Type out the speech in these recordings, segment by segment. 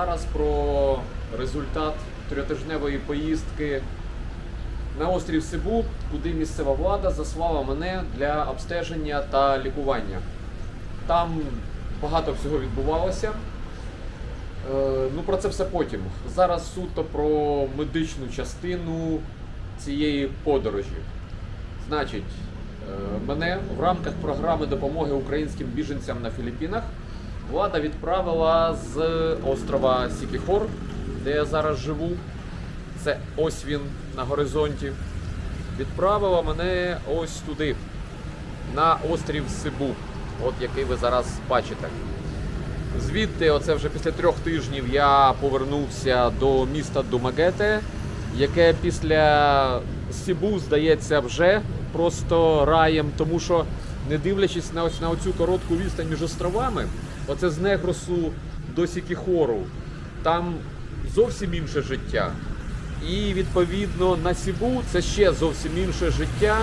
Зараз про результат трьотижневої поїздки на острів Сибу, куди місцева влада заслала мене для обстеження та лікування. Там багато всього відбувалося. Е, Ну, про це все потім. Зараз суто про медичну частину цієї подорожі. Значить, е, мене в рамках програми допомоги українським біженцям на Філіппінах влада відправила з острова Сікіхор, де я зараз живу. Це ось він на горизонті. Відправила мене ось туди, на острів Сибу, от який ви зараз бачите. Звідти, оце вже після трьох тижнів, я повернувся до міста Думагете, яке після Сібу здається вже просто раєм, тому що не дивлячись на ось на оцю коротку відстань між островами, оце з Негросу до Сікіхору, там зовсім інше життя. І відповідно на Сібу це ще зовсім інше життя.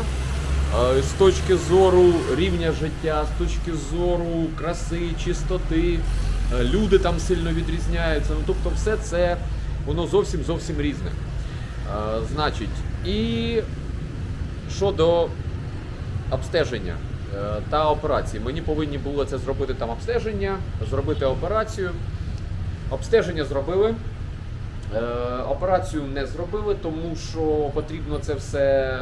Е, З точки зору рівня життя, з точки зору краси, чистоти, е, люди там сильно відрізняються. Ну тобто, все це воно зовсім зовсім різне. Е, Значить, і щодо обстеження та операції, мені повинні було це зробити там обстеження, зробити операцію. Обстеження зробили. Е, Операцію не зробили, тому що потрібно це все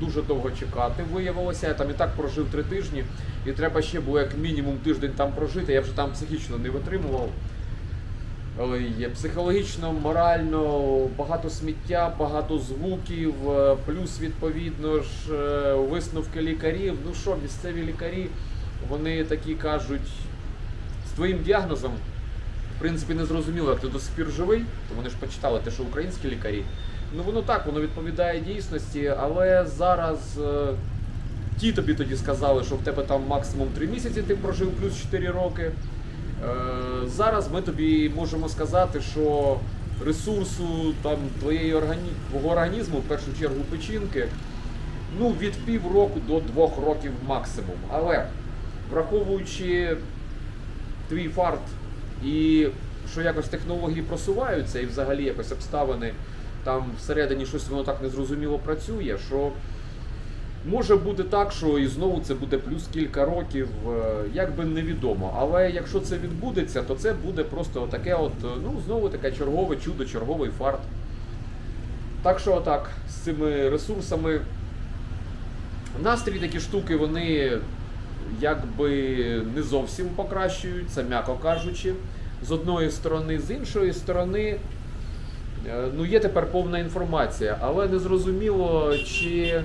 дуже довго чекати. Виявилося, я там і так прожив три тижні, і треба ще було як мінімум тиждень там прожити. Я вже там психічно не витримував. Ой, Психологічно, морально, багато сміття, багато звуків, е, плюс відповідно ж е, висновки лікарів. Ну що, місцеві лікарі, вони такі кажуть, з твоїм діагнозом в принципі, не зрозуміло, як ти до сих пір живий, то вони ж почитали те, що українські лікарі. Ну воно так, воно відповідає дійсності, але зараз е, ті тобі тоді сказали, що в тебе там максимум 3 місяці ти прожив плюс 4 роки. Е, зараз ми тобі можемо сказати, що ресурсу там твоєї органі... твого організму, в першу чергу печінки, ну від півроку до двох років максимум. Але враховуючи твій фарт і що якось технології просуваються, і взагалі якось обставини там всередині щось воно так незрозуміло працює, що може бути так, що і знову це буде плюс кілька років, е, як би невідомо. Але якщо це відбудеться, то це буде просто таке, от, е, ну знову таке чергове чудо, черговий фарт. Так що отак, з цими ресурсами. Настрій такі штуки, вони якби не зовсім покращують, це м'яко кажучи, з одної сторони, з іншої сторони, е, ну є тепер повна інформація, але не зрозуміло, чи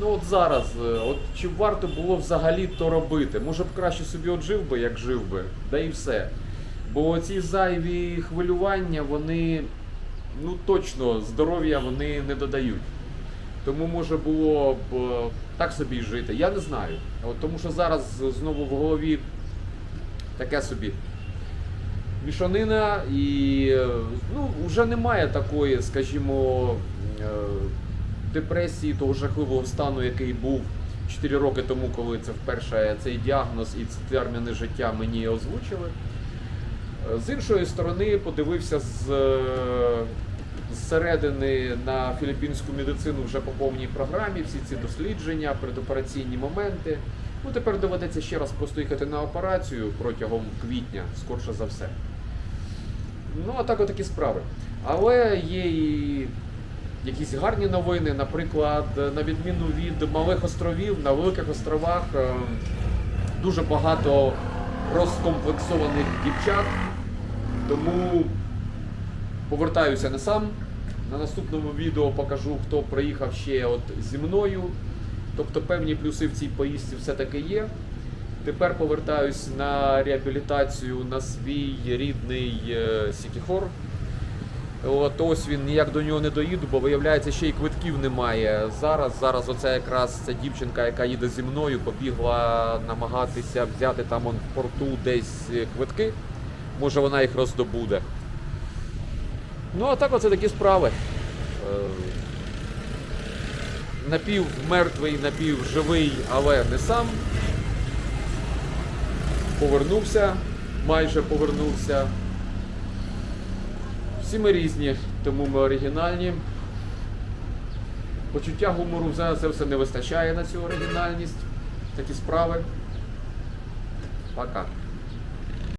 ну от зараз, е, от чи варто було взагалі то робити. Може б краще собі от жив би, як жив би, да і все. Бо ці зайві хвилювання, вони ну точно здоров'я вони не додають. Тому може було б е, так собі жити. Я не знаю. От, тому що зараз знову в голові таке собі мішанина, і е, ну, вже немає такої, скажімо, депресії, того жахливого стану, який був 4 роки тому, коли це вперше цей діагноз і ці терміни життя мені озвучили. З іншої сторони, подивився з е, зсередини на філіппінську медицину вже по повній програмі, всі ці дослідження, предопераційні моменти. Ну тепер доведеться ще раз просто їхати на операцію протягом квітня, скорше за все. Ну, а так отакі справи. Але є і якісь гарні новини, наприклад, на відміну від малих островів, на великих островах е, дуже багато розкомплексованих дівчат. Тому повертаюся не сам. На наступному відео покажу, хто приїхав ще от зі мною. Тобто певні плюси в цій поїздці все-таки є. Тепер повертаюсь на реабілітацію на свій рідний е, Сікіхор. От ось він ніяк до нього не доїду, бо виявляється, ще й квитків немає. Зараз, зараз оце якраз ця дівчинка, яка їде зі мною, побігла намагатися взяти там он в порту десь е, квитки. Може вона їх роздобуде. Ну, а так оце такі справи. Е, Напів мертвий, напів живий, але не сам. Повернувся, майже повернувся. Всі ми різні, тому ми оригінальні. Почуття гумору за це все не вистачає на цю оригінальність. Такі справи. Пока.